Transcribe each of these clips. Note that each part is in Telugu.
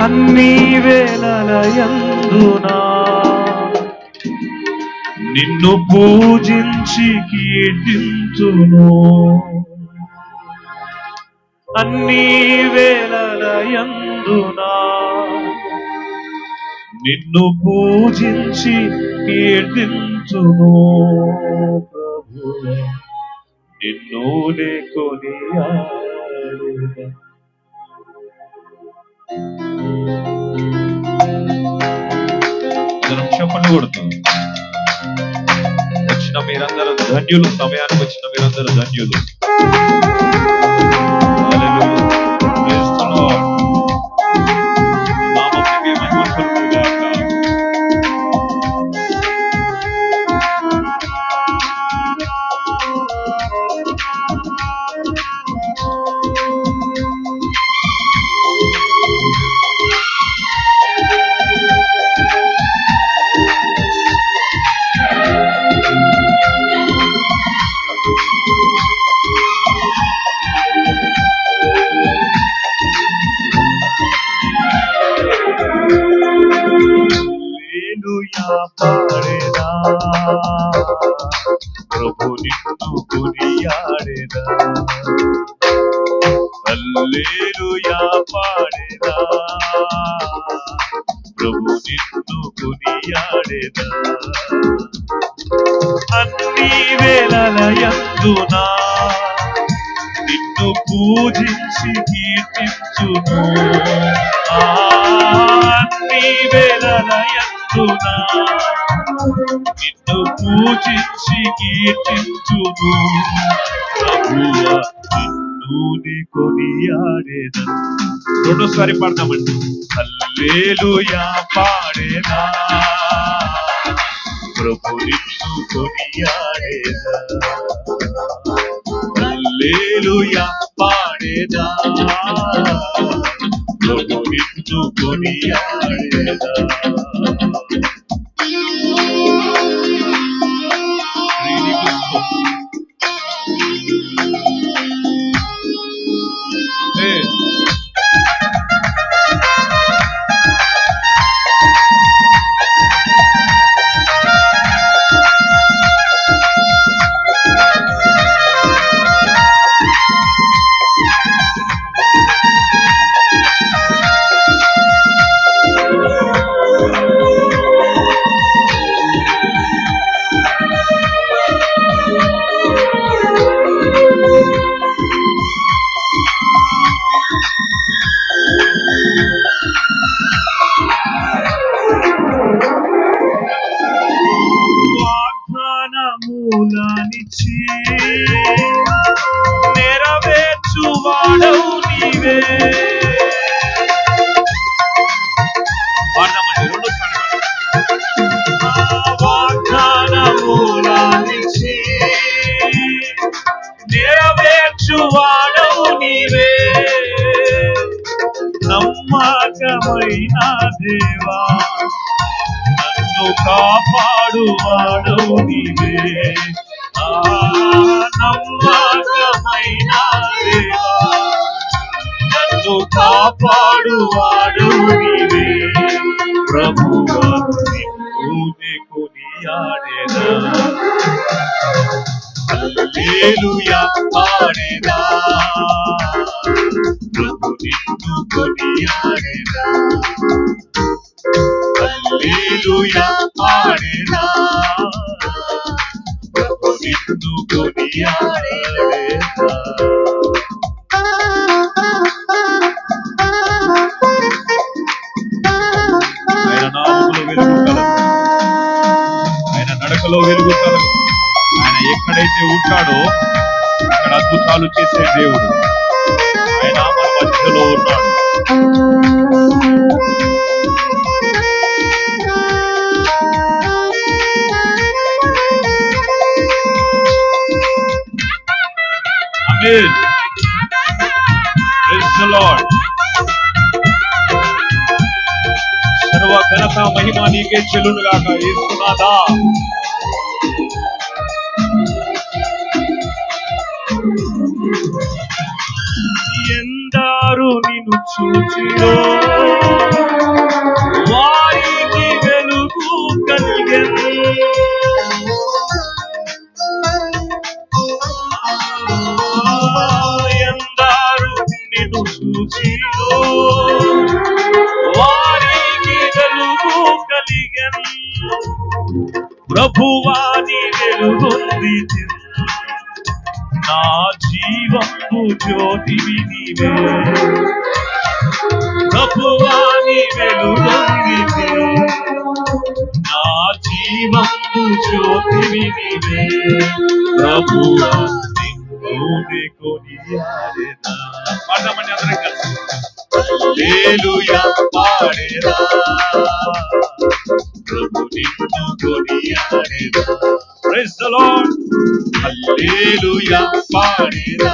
అన్ని వేళలయందునా నిన్ను పూజించి కీర్తింతును అన్ని వేళలయందునా నిన్ను పూజించి కీర్తించును ప్రభు. నిన్ను కొని చెప్పండి కొడుతుంది వచ్చిన మీరందరూ ధన్యులు సమయానికి వచ్చిన మీరందరూ ధన్యులు. హల్లెలూయా పాడేదా? ప్రభు నిన్ను కొనియాడేదా? అన్ని వేళలయందునా నిన్ను పూజించి కీర్తించును. ఆ, అన్ని వేళలయందునా నిన్ను పూజించి కీర్తించును. ప్రభువా నిన్ను కొనియాడేదా? రెండోసారి పాడదామండి. హల్లెలూయా పాడేదా? ప్రభు నిన్ను కొనియాడేదా? హల్లెలూయా పాడేదా? ప్రభు నిన్ను కొనియాడేదా? నమ్మకమైన దేవా నన్ను కాపాడువాడు నీవే. ఆ నమ్మకమైన దేవా నన్ను కాపాడువాడు నీవే. ప్రభువా నిన్ను కొనియాడేదా హల్లెలూయా. హల్లెలూయా నిన్ను కొనియాడేదా నడకలో వెలుగు కలదు ఆయన ఎక్కడైతే ఉంటాడో అక్కడ అద్భుతాలు చేసే దేవుడు. ఆయన మన మధ్యలో ఉన్నాడు. Did. Praise the Lord. సర్వ ఘనత మహిమ నీకే చెల్లును గాక యేసునాథా ఎందారు నిన్ను చూచిరో సూచియో వారికి ప్రభువాని వెలుగొంది నా జీవంబు జ్యోతి నీవే ప్రభువాని వెలుగొంది నా జీవంబు జ్యోతి నీవే ప్రభువా నిన్ను పాడమని అందరం కలిసి హల్లెలూయా పాడేదా ప్రభు నిన్ను కొనియాడేదా ప్రైజ్ ద లార్డ్ హల్లెలూయా పాడేదా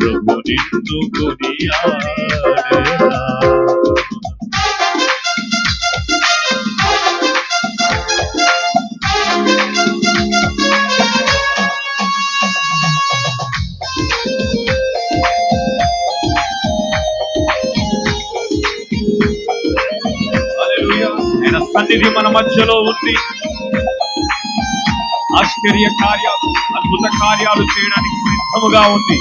ప్రభు నిన్ను కొనియాడేదా ఆయన మన మధ్యలో ఉంది. ఆశ్చర్య కార్యాలు అద్భుత కార్యాలు చేయడానికి సిద్ధముగా ఉంది.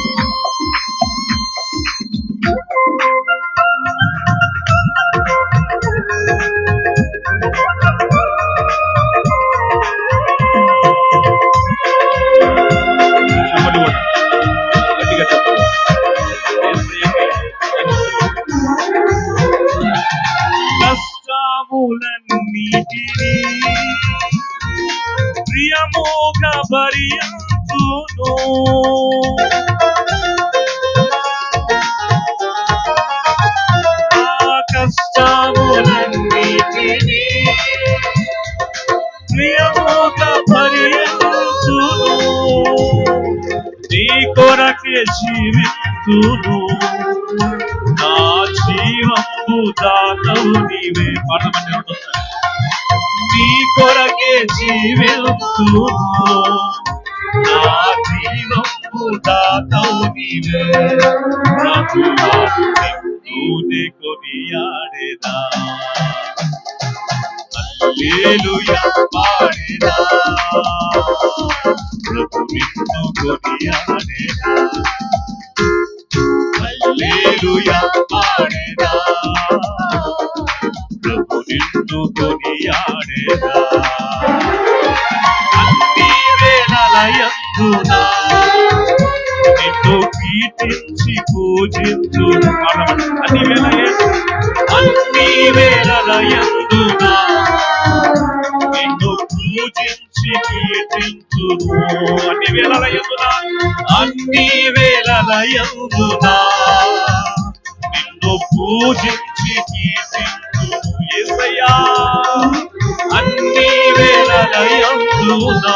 జీవము దాతవు నీవే పాడమని ఉంటున్నారు నీ కొరకే జీవితును నా జీవము దాతవు నీవే ప్రభువా నిన్నునే కొనియాడేదా హల్లెలూయా పాడేదా ప్రభు నిన్ను కొనియాడేదా కొనియాడేదా అన్ని వేళలయందునా నిన్ను కీర్తించి పూజించు అన్ని వేళ అన్ని వేళలయందునా నిన్ను పూజించి కీర్తించు అన్ని వేళల అన్ని వేళల నిన్ను పూజించి కీర్తించు యేసయ్యా అన్ని వేళల ఎందునా